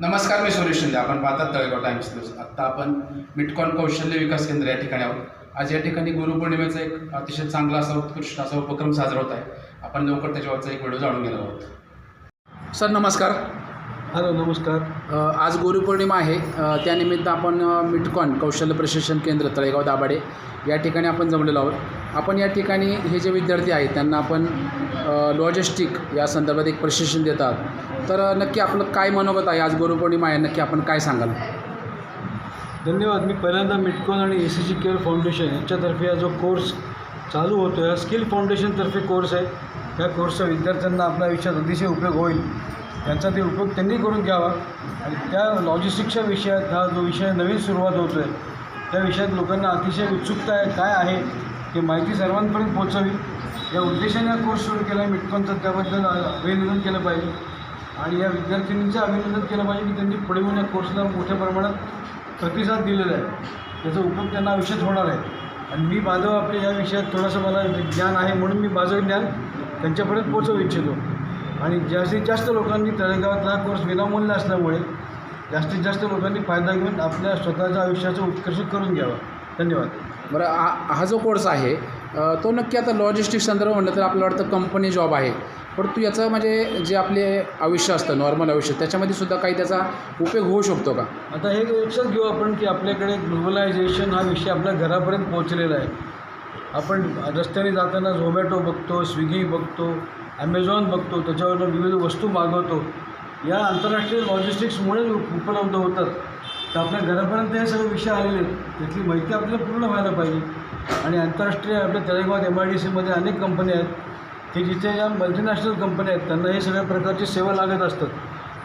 नमस्कार मी सुरेश शिंदे. आपण पाहतात तळेगाव टाइम्स न्यूज आत्ता आपण मिटकॉन कौशल्य विकास केंद्र या ठिकाणी आहोत. आज या ठिकाणी गुरुपौर्णिमेचा एक अतिशय चांगला असा उत्कृष्ट असा उपक्रम साजरा होत आहे. आपण लवकर त्याच्यावरचा एक व्हिडिओ जाणून घेणार आहोत. सर नमस्कार. हॅलो नमस्कार. आज गुरुपौर्णिमा आहे. त्यानिमित्त आपण मिटकॉन कौशल्य प्रशिक्षण केंद्र तळेगाव दाभाडे या ठिकाणी आपण जमलेलो आहोत. आपण या ठिकाणी हे जे विद्यार्थी आहेत त्यांना आपण लॉजिस्टिक या संदर्भात एक प्रशिक्षण देतात. तर नक्की आपलं काय मनोगत आहे आज गुरुपौर्णिमा आहे? नक्की आपण काय सांगाल? धन्यवाद. मी पहिल्यांदा मिटकॉन आणि A C G care foundation यांच्यातर्फे हा जो कोर्स चालू होतो आहे हा स्किल फाउंडेशनतर्फे कोर्स आहे. या कोर्सचा विद्यार्थ्यांना आपल्या आयुष्यात अतिशय उपयोग होईल. त्यांचा ते उपयोग त्यांनी करून घ्यावा. आणि त्या लॉजिस्टिक्सच्या विषयात हा जो विषय नवीन सुरुवात होतो आहे त्या विषयात लोकांना अतिशय उत्सुकता आहे काय आहे ते माहिती सर्वांपर्यंत पोहोचावी. या उद्देशाने हा कोर्स सुरू केला आहे. मिटकॉनचा त्याबद्दल अभिनंदन केलं पाहिजे. आणि या विद्यार्थिनींचं अभिनंदन केलं पाहिजे की त्यांनी पुढे येऊन या कोर्सला मोठ्या प्रमाणात प्रतिसाद दिलेला आहे. त्याचा उपयोग त्यांना आयुष्यात होणार आहे. आणि मी माझं आपल्या या विषयात थोडंसं मला ज्ञान आहे म्हणून मी माझं ज्ञान त्यांच्यापर्यंत पोचवू इच्छितो. आणि जास्तीत जास्त लोकांनी तळेगावात हा कोर्स विनामूल्य असल्यामुळे जास्तीत जास्त लोकांनी फायदा घेऊन आपल्या स्वतःच्या आयुष्याचं उत्कर्ष करून घ्यावा. धन्यवाद. बरं हा हा जो कोर्स आहे तो नक्की आता लॉजिस्टिक संदर्भ म्हटलं तर आपल्याला वाटतं कंपनी जॉब आहे. परंतु याचं म्हणजे जे आपले आयुष्य असतं नॉर्मल आयुष्य त्याच्यामध्ये सुद्धा काही त्याचा उपयोग होऊ शकतो का? आता हे लक्षात घेऊ आपण की आपल्याकडे ग्लोबलायझेशन हा विषय आपल्या घरापर्यंत पोहोचलेला आहे. आपण रस्त्याने जाताना झोमॅटो बघतो स्विगी बघतो ॲमेझॉन बघतो त्याच्यावरनं विविध वस्तू मागवतो. या आंतरराष्ट्रीय लॉजिस्टिक्समुळे उपलब्ध होतात. तर आपल्या घरापर्यंत हे सगळे विषय आलेले आहेत. त्यातली माहिती आपल्याला पूर्ण व्हायला पाहिजे. आणि आंतरराष्ट्रीय आपल्या तेलंगणात एम आय डी सीमध्ये अनेक कंपन्या आहेत. की जिथे या मल्टीनॅशनल कंपन्या आहेत त्यांना हे सगळ्या प्रकारची सेवा लागत असतात.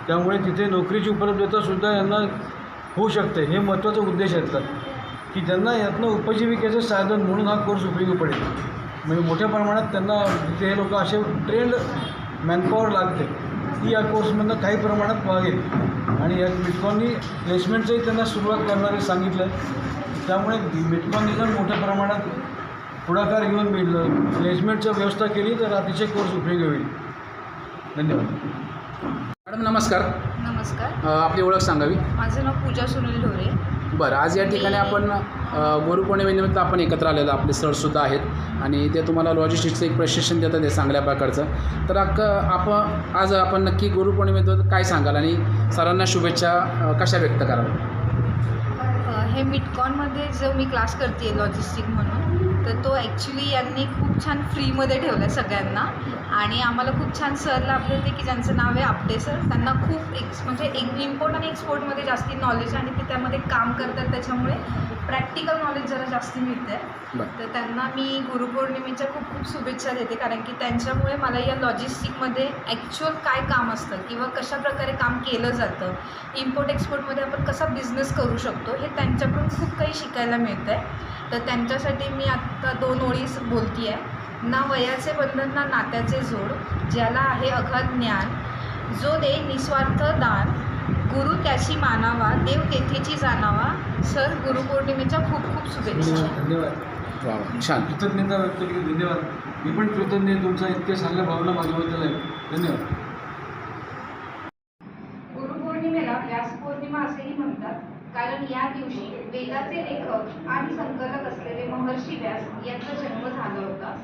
त्यामुळे तिथे नोकरीची उपलब्धतासुद्धा यांना होऊ शकते. हे महत्त्वाचा उद्देश आहेत की त्यांना यातनं उपजीविकेचं साधन म्हणून हा कोर्स उपयोगी पडेल. म्हणजे मोठ्या प्रमाणात त्यांना तिथे हे लोक असे ट्रेंड मॅनपॉवर लागते ती या कोर्समधनं काही प्रमाणात मागेल. आणि या बिटकॉननी प्लेसमेंटचंही त्यांना सुरुवात करणारे सांगितलं. आहे त्यामुळे मिटकॉननी जर मोठ्या प्रमाणात पुढाकार घेऊन मिळलं प्लेसमेंटची व्यवस्था केली तर अतिशय कोर्स उपयोगी होईल. धन्यवाद. मॅडम नमस्कार. नमस्कार. आपली ओळख सांगावी माझं नाव पूजा सुनील ढोरे. बरं आज या ठिकाणी आपण गुरुपौर्णिमेनिमित्त आपण एकत्र आलेलो आपले सरसुद्धा आहेत. आणि ते तुम्हाला लॉजिस्टिक्सचं एक प्रशिक्षण देतात आहे चांगल्या प्रकारचं. तर अक्क आपण आज आपण नक्की गुरुपौर्णिमेबद्दल काय सांगाल आणि सरांना शुभेच्छा कशा व्यक्त कराल? अ, हे मिटकॉनमध्ये जो मी क्लास करते लॉजिस्टिक म्हणून तर तो ॲक्च्युली यांनी खूप छान फ्रीमध्ये ठेवला आहे सगळ्यांना. आणि आम्हाला खूप छान सर लाभले होते की ज्यांचं नाव आहे आपटे सर. त्यांना खूप एक्स म्हणजे एक इम्पोर्ट आणि एक्सपोर्टमध्ये जास्ती नॉलेज आणि ते त्यामध्ये काम करतात त्याच्यामुळे प्रॅक्टिकल नॉलेज जरा जास्ती मिळतं आहे तर त्यांना मी गुरुपौर्णिमेच्या खूप खूप शुभेच्छा देते कारण की त्यांच्यामुळे मला या लॉजिस्टिकमध्ये ॲक्च्युअल काय काम असतं किंवा कशा प्रकारे काम केलं जातं इम्पोर्ट एक्सपोर्टमध्ये आपण कसा बिझनेस करू शकतो हे त्यांच्याकडून खूप काही शिकायला मिळतं आहे तर त्यांच्यासाठी मी आत्ता दोन ओळी बोलती आहे ना वयाचे बंधन ना नात्याचे जोड ज्याला आहे अगाध ज्ञान. जो दे निस्वार्थ दान. गुरु त्याची मानावा देव तेथेची जाणावा. सर गुरुपौर्णिमेच्या खूप खूप शुभेच्छा. धन्यवाद छान. कृतज्ञता व्यक्त केली धन्यवाद. मी पण कृतज्ञ तुमचा इतक्या चांगल्या भावना माझ्याबद्दल आहे धन्यवाद गुरुपौर्णिमेला व्यास पौर्णिमा असेही म्हणतात कारण या दिवशी वेदाचे लेखक आणि संकलक असलेले महर्षी व्यास यांचा जन्म झाला होता.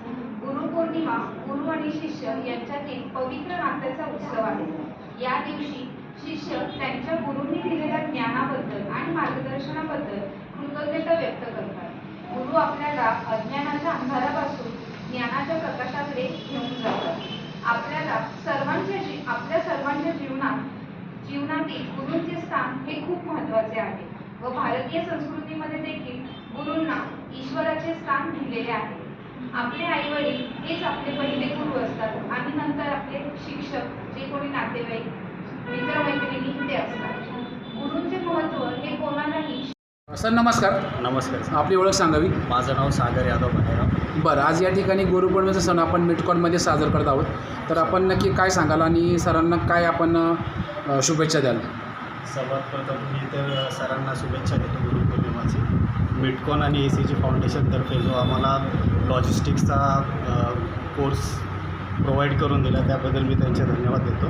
गुरु पौर्णिमा गुरु आणि शिष्य यांच्यातील पवित्र नात्याचा उत्सव आहे. या दिवशी शिष्य त्यांच्या गुरुंनी दिलेल्या ज्ञानाबद्दल आणि मार्गदर्शनाबद्दल कृतज्ञता व्यक्त करतात. गुरु आपल्याला अज्ञानाच्या अंधारापासून ज्ञानाच्या प्रकाशाकडे घेऊन जातात. आपल्याला सर्वांच्या आपल्या सर्वांच्या जीवनात जीवनातील गुरुंचे स्थान हे खूप महत्त्वाचे आहे. भारतीय संस्कृतीमध्ये देखील गुरूंना ईश्वराचे स्थान दिलेले आहे. आपले आई वडील हेच आपले पहिले गुरु असतात आणि नंतर आपले शिक्षक जे कोणी नातेवाईक मित्रमैत्रिणी ते असतात. गुरूंचे महत्त्व हे कोणालाही सर नमस्कार. नमस्कार सर. आपली ओळख सांगावी? माझं नाव सागर यादव भालेराव बरं आज या ठिकाणी गुरुपौर्णिमेचा सण आपण मिटकॉनमध्ये साजरा करत आहोत. तर आपण नक्की काय सांगाल आणि सरांना काय आपण अ, शुभेच्छा द्याल? सर्वात प्रथम मी तर सरांना शुभेच्छा देतो गुरुपौर्णिमाची. मिटकॉन आणि ए सी जी फाउंडेशनतर्फे जो आम्हाला लॉजिस्टिक्सचा कोर्स प्रोव्हाइड करून दिला त्याबद्दल मी त्यांचे धन्यवाद देतो.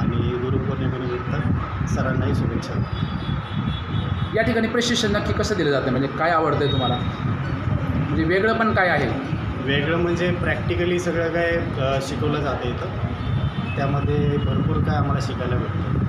आणि गुरुपौर्णिमेनिमित्त सरांनाही शुभेच्छा. या ठिकाणी प्रशिक्षण नक्की कसं दिलं जातं? म्हणजे काय आवडतं आहे तुम्हाला? म्हणजे वेगळं पण काय आहे? वेगळं म्हणजे प्रॅक्टिकली सगळं काय शिकवलं जातं इथं. त्यामध्ये भरपूर काय आम्हाला शिकायला भेटतं.